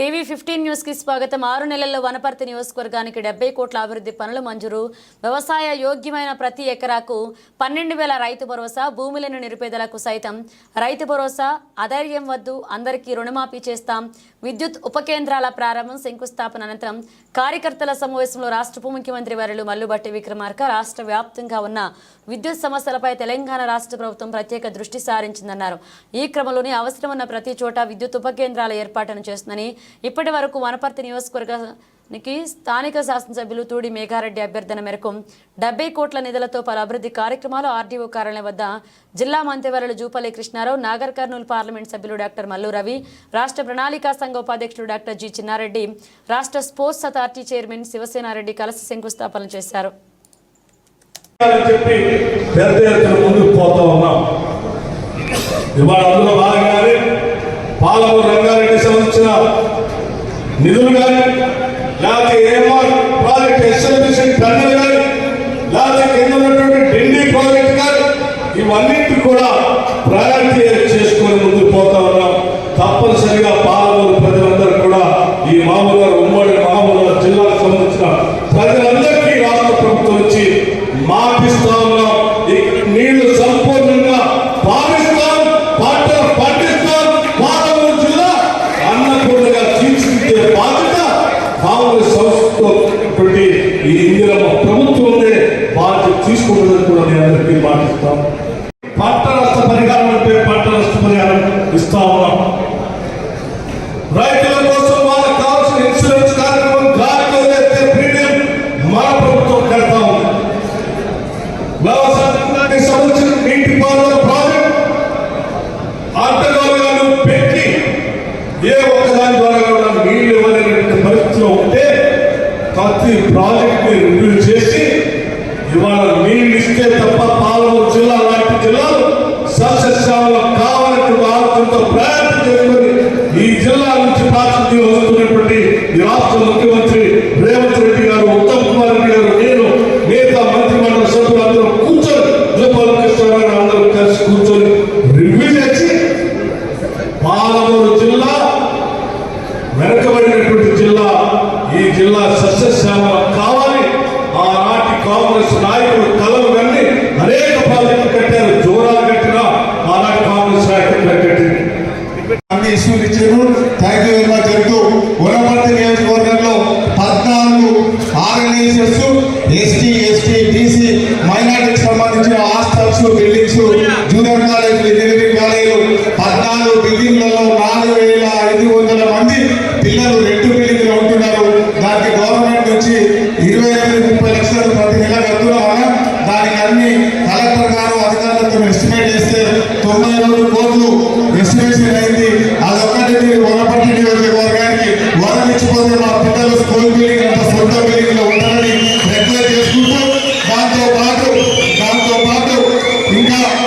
TV fifteen న్యూస్కి స్వాగతం. ఆరు నెలల్లో వనపర్తి నియోజకవర్గానికి డెబ్బై కోట్ల అభివృద్ధి పనులు మంజూరు. వ్యవసాయ యోగ్యమైన ప్రతి ఎకరాకు పన్నెండు వేల రైతు భరోసా భూములను నిరుపేదలకు సైతం. రైతు భరోసా అధైర్యం వద్దు అందరికీ రుణమాఫీ చేస్తాం. విద్యుత్ ఉప కేంద్రాల ప్రారంభం శంకుస్థాపన అనంతరం కార్యకర్తల సమావేశంలో రాష్ట్ర ఉప ముఖ్యమంత్రి వర్యులు మల్లుబట్టి విక్రమార్క రాష్ట్ర వ్యాప్తంగా ఉన్న విద్యుత్ సమస్యలపై తెలంగాణ రాష్ట్ర ప్రభుత్వం ప్రత్యేక దృష్టి సారించిందన్నారు. ఈ క్రమంలోనే అవసరం ఉన్న ప్రతి చోట విద్యుత్ ఉప కేంద్రాల ఏర్పాటును చేస్తుందని ఇప్పటి వరకు వనపర్తి నియోజకవర్గానికి స్థానిక శాసనసభ్యులు తూడి మేఘారెడ్డి అభ్యర్థన మేరకు డెబ్బై కోట్ల నిధులతో పలు అభివృద్ధి కార్యక్రమాలు ఆర్డీఓ కార్యాలయం వద్ద జిల్లా మంత్రివర్యులు జూపల్లి కృష్ణారావు నాగర్ కర్నూలు పార్లమెంట్ సభ్యులు డాక్టర్ మల్లు రవి రాష్ట్ర ప్రణాళికా సంఘ ఉపాధ్యక్షుడు డాక్టర్ జి చిన్నారెడ్డి రాష్ట్ర స్పోర్ట్స్ అథారిటీ చైర్మన్ శివసేనారెడ్డి కలిసి శంకుస్థాపన చేశారు. చెప్పి పెద్ద ఎత్తున ముందుకు పోతా ఉన్నాం. ఇవాళ అందులో భాగంగానే పాలమూరు రంగారెడ్డి సంబంధించిన నిధులు కానీ లేకపోతే ఏఎంఆర్ ప్రాజెక్ట్ ఎస్ఎల్బిసి టన్నులు కానీ లేకపోతే కింద ఉన్నటువంటి ఢిల్లీ ప్రాజెక్ట్ కానీ ఇవన్నిటి కూడా ప్రయారిటీ చేసుకొని ముందుకు పోతా ఉన్నాం తప్పనిసరిగా పాలమూరు ప్రజలందరూ కూడా ఈ మామూలుగా ఉమ్మడి మామూలుగా జిల్లాకు సంబంధించిన ప్రజలందరికీ రాష్ట్ర ప్రభుత్వం నుంచి మాపిస్తా ఉన్నాం ఇక్కడ నీళ్ళు సంపూర్ణంగా పారిస్తాం పంట పండిస్తాం పాలమూరు జిల్లా అన్నపూర్ణగా తీర్చిదిద్దే బాధ్యత కాంగ్రెస్ సంస్థతో ఈ ఇందిరమ్మ ప్రభుత్వమే బాధ్యత తీసుకుంటుందని కూడా నేను అందరికీ మాటిస్తాం పంట నష్ట పరిహారం అంటే పంట నష్ట పరిహారం ఇస్తా ఉన్నాం. రైతుల కోసం వాళ్ళకి కావాల్సిన ఇన్సూరెన్స్ కార్యక్రమం గాలికి వదిలేస్తే ప్రీమియం మన ప్రభుత్వం కడతా ఉంది. వ్యవసాయానికి సంబంధించిన నీటి పారుదల ప్రాజెక్ట్ అంటగాలు పెట్టి ఏ ఒక్కదాని ద్వారా కూడా నీళ్ళు ఇవ్వలేనటువంటి పరిస్థితిలో ఉంటే ప్రతి ప్రాజెక్ట్ని రివ్యూ చేసి ఇవాళ నీళ్ళు ఇస్తే తప్ప పాలమూరు జిల్లా లాంటి జిల్లాలు సస్యశ్యామలం కావాలంటే వాళ్ళతో ప్రయత్నం చేసుకుని ఈ జిల్లా నుంచి ప్రాతినిధ్యం వస్తున్నటువంటి ఈ రాష్ట్ర ముఖ్యమంత్రి రేవంత్ రెడ్డి గారు ఉత్తమ్ కుమార్ రెడ్డి గారు నేను మిగతా మంత్రి మండలి సభ్యులందరూ కూర్చొని జోపాల కృష్ణారావు అందరూ కలిసి కూర్చొని రివ్యూ చేసి పాలమూరు జిల్లా వెనకబడినటువంటి జిల్లా ఈ జిల్లా సస్యశ్యామలం కావాలి కాంగ్రెస్ నాయకులు కలలు కన్ని అనేక ప్రాజెక్టులు కట్టారు. జోరాలు కట్టినా ఆనాటి కాంగ్రెస్ నాయకులు కట్టింది. అన్ని ఇష్యూలు ఇచ్చారు. థ్యాంక్ యూ వెరీ మచ్ చెప్తూ నియోజకవర్గంలో పద్నాలుగు ఆర్గనైజర్స్ ఎస్టీ ఎస్టీ బీసీ మైనార్టీకి సంబంధించిన హాస్టల్స్ బిల్డింగ్స్ జూనియర్ కాలేజీలు ఇంజనీరింగ్ కాలేజీలు పద్నాలుగు బిల్డింగ్లలో నాలుగు వేల ఐదు వందల మంది పిల్లలు ওরা